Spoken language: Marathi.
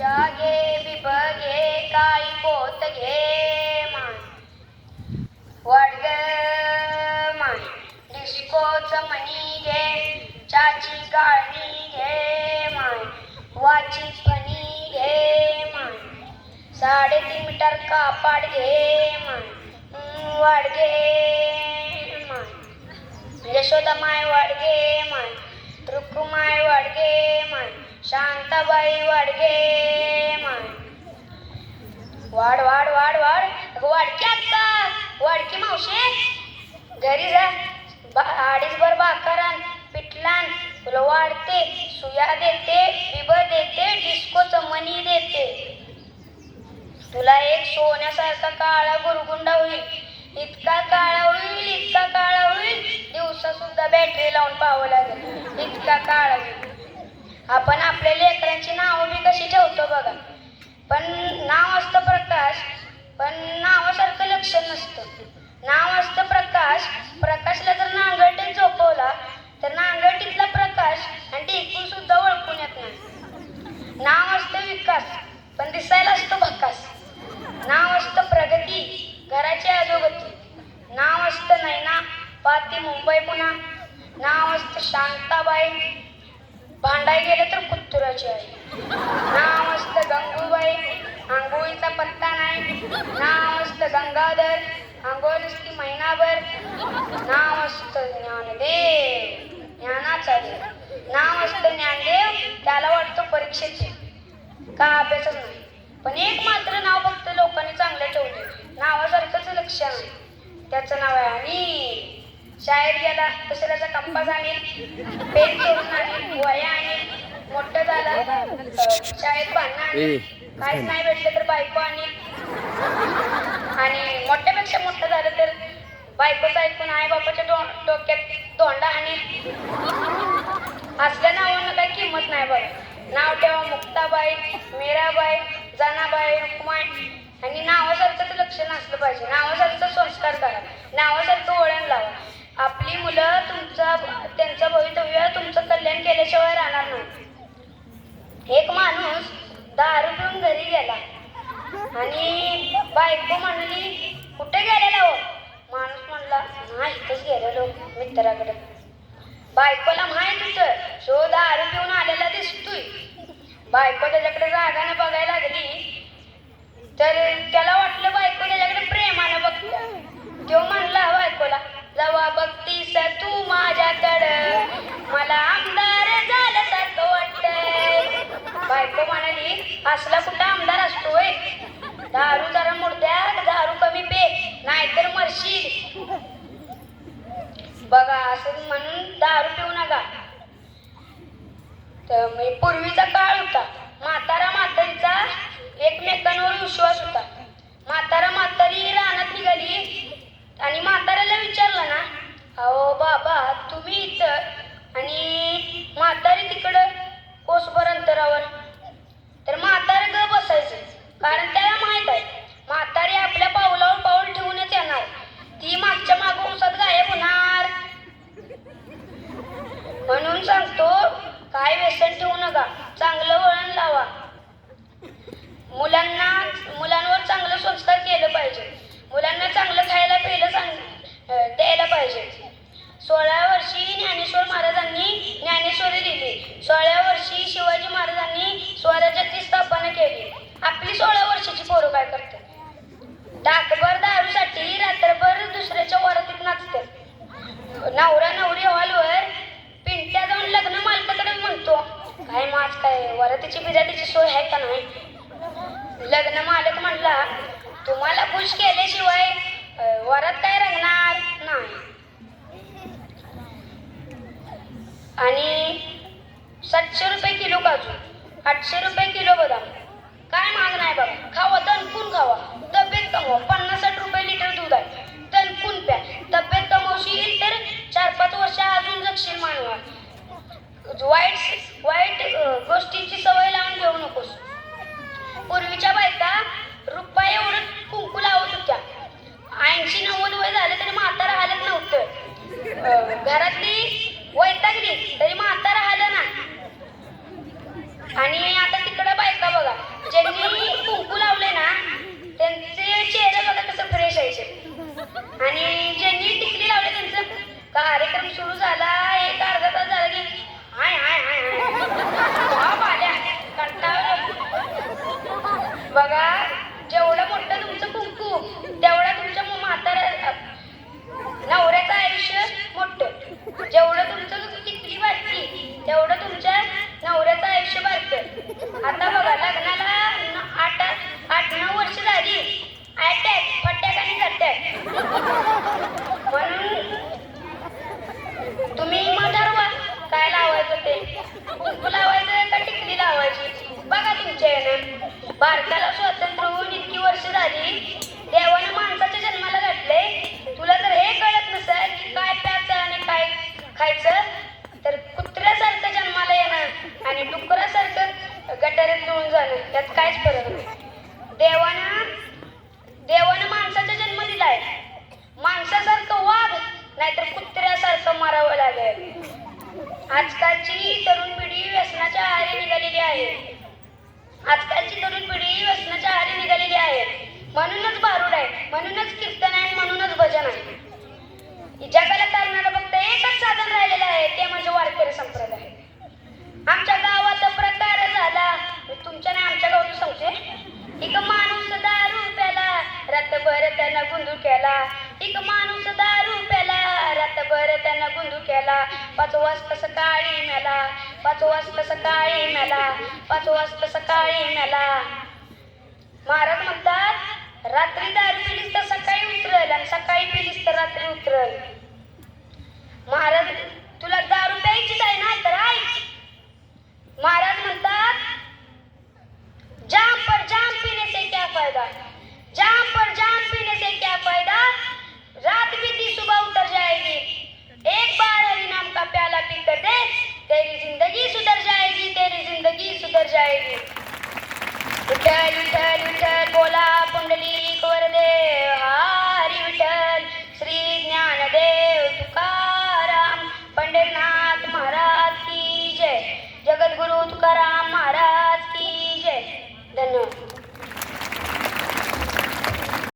सुया घे बिब घे काळी पोत घे मान. वडग मान. डिस्कोच मनी घे चाची गाळणी घे मान. वाची पणी घे मान. साडेतीन मीटर कापाड घे मान. हम्म, वाडगे मान. यशोदा माय वाडगे मान. रुक्माई वाडगे मान. शांताबाई वाडगे वाढ वाढ वाढ वाढ. अगं वाडकी वाढकी वाडकी मावशी. घरी जा. बा अडीचभर बाकारान पिठलान तुला वाढते. सुया देते बिब देते डिस्कोचं मनी देते. तुला एक सोन्यासारखा काळा गुरगुंडा होईल. इतका काळा होईल इतका काळा होईल. दिवसा सुद्धा बॅटरी लावून पाहावं लागेल. इतका काळा होईल. आपण आपल्या लेकरांची नावं बी कशी ठेवतो बघा. पण नाव असतं प्रकाश पण नावासारखं लक्ष नसतं. नाव असतं प्रकाश प्रकाशला जर नांगरटीत झोपवला तर नांगरटीतला प्रकाश आणि टिकून सुद्धा ओळखून येत नाही. नाव असतं विकास पण दिसायला असतो भकास. नाव असतं प्रगती घराची अधोगती. नाव असतं नैना पाती मुंबई पुन्हा. नाव असतं शांताबाई भांडाय गेलं तर कुत्तुराची आई. नाव असतं गंगूबाई आंघोळीचा पत्ता नाही. नाव असतं गंगाधर आंघोळ नुसती महिनाभर. नाव असतं ज्ञानदेव ज्ञानाचा देव. नाव असतं ज्ञानदेव त्याला वाटतं परीक्षेचे. का अभ्यासच नाही. पण एक मात्र नाव फक्त लोकांनी चांगलं ठेवले नावासारखंच लक्ष आहे. त्याचं नाव आहे आणि शाळेत गेला तसं त्याचा कंपास आणेल पेन घेऊन आणेल वया आणेल मोठं झालं. शाळेत भांडणं आणेल. काहीच नाही भेटलं तर बायको आणेल. आणि मोठ्यापेक्षा मोठं झालं तर बायकोचं ऐकून आई बापाच्या डोक्यात दोंडा आणेल. असल्या नावांना काही किंमत नाही बघ नाव ठेवा मुक्ताबाई मीराबाई जनाबाई रुक्माई. आणि नावासारखंच लक्षण असलं पाहिजे. नावासारखं संस्कार करा. नावासारखं मुलं तुमचा त्यांचं भवितव्य तुमचं कल्याण केल्याशिवाय राहणार नाही. एक माणूस दारू पिऊन घरी गेला. आणि बायको म्हणली कुठे गेलेला हो? माणूस म्हणला नाही इथंच गेलेलो मित्राकडे. बायकोला माहीत सो दारू पिऊन आलेला दिसतोय. बायको त्याच्याकडे रागाने बघायला लागली. तर त्याला वाटलं बायको त्याच्याकडे प्रेमानं बघत्या तो म्हणला बायकोला जेव्हा बघतीस तू माझ्याकडं मला आमदार झाल्यासारखं वाटतंय बायको म्हणाली असला कुठं आमदार असतोय दारू जरा मुर्द्या दारू कमी पे नाहीतर मरशील बघा असं म्हणून दारू पिऊ नका. तर पूर्वीचा काळ होता. म्हातारा म्हातारीचा एकमेकांवर विश्वास होता म्हातारा म्हातारी रानात निघाली आणि म्हाताऱ्याला विचारलं ना अहो बाबा तुम्ही इथं आणि म्हातारी तिकडं कोसभर अंतरावर तर म्हातारा ग बसायचं कारण त्याला माहीत आहे म्हातारी आपल्या पावलावर पाऊल ठेवूनच येणार ती मागच्या मागं उसात गायब होणार म्हणून सांगतो काय व्यसन ठेवू नका चांगलं वळण लावा मुलांना मुलांवर चांगलं संस्कार केलं पाहिजे. मुलांना चांगलं खायला प्यायला सांग द्यायला पाहिजे. सोळा वर्षी ज्ञानेश्वर महाराजांनी ज्ञानेश्वरी दिली. सोळा वर्षी शिवाजी महाराजांनी स्वराज्याची स्थापना केली. आपली सोळा वर्षाची पोरं काय करते डाकभर दारूसाठी रात्रभर दुसऱ्याच्या वरातीत नाचते नवरा नवरी हॉलवर पिंट्या जाऊन लग्न मालकाकडे म्हणतो काय माझ काय वरातीची बिरातीची सोय आहे का नाही? लग्न मालक म्हणला तुम्हाला खुश केल्याशिवाय वरात काय रंगणार नाही. आणि सातशे रुपये किलो काजू आठशे रुपये किलो बदाम. काय महाग नाही बघा खावा दणकून खावा. तब्येत कमवा पन्नास साठ रुपये लिटर दूध आहे. दणकून प्या. तब्येत कमवशील तर चार पाच वर्ष अजून जगशील मानवा. वाईट वाईट अं, गोष्टींची सवय लावून घेऊ नकोस पूर्वीच्या बायका रुपया एवढं कुंकू लावत होत्या ऐंशी नव्वद वय झालं तरी म्हातारा हालत नव्हतं अं, घरातली वैतागली तरी म्हातारा हालं ना आणि आता तिकडं बायका बघा ज्यांनी कुंकू लावले ना त्यांचे चेहरे बघा कसं फ्रेश यायचे आणि ज्यांनी टिकली लावले त्यांचं कार्यक्रम सुरू झाला एक अर्धा तास झाला की हाय हाय हाय हाय बाप आल्या कंटाळा बघा जेवढं मोठं तुमचं कुंकू तेवढं तुमच्या म्हाताऱ्या नवऱ्याचं आयुष्य मोठं जेवढं तुमचं टिकली बारकी तेवढं तुमच्या नवऱ्याचं आयुष्य बारकं आता बघा लग्नाला आठ आठ नऊ वर्ष झाली. अटॅक फटॅक आणि झटॅक म्हणून तुम्ही मग ठरवा काय लावायचं ते. कुंकू लावायचं का टिकली लावायची? बघा तुमच्या यानं. भारताला स्वतंत्र होऊन इतकी वर्ष झाली. देवानं माणसाच्या जन्माला घातले तुला जर हे कळत नसेल की काय प्यायचं आणि काय खायचं. म्हणूनच भारूड आहे. म्हणूनच कीर्तन आहे म्हणूनच भजन आहे. जगाला करणारं फक्त एकच साधन राहिलेलं आहे ते म्हणजे वारकरी संप्रदाय. आमच्या गावात प्रकार झाला. तुमच्या नाही आमच्या गावात सांगते. एक माणूस दारू प्याला रातभर त्यानं गुंदू केला. एक माणूस दारू प्याला रातभर त्यानं गुंदू केला. पाच वाजता सकाळी मेला. पाच वाजता सकाळी मेला. पाच वाजता सकाळी मेला. महाराज म्हणतात रात्री दारू पिलीस तर सकाळी उतरल आणि सकाळी पिलीस तर रात्री उतरल. महाराज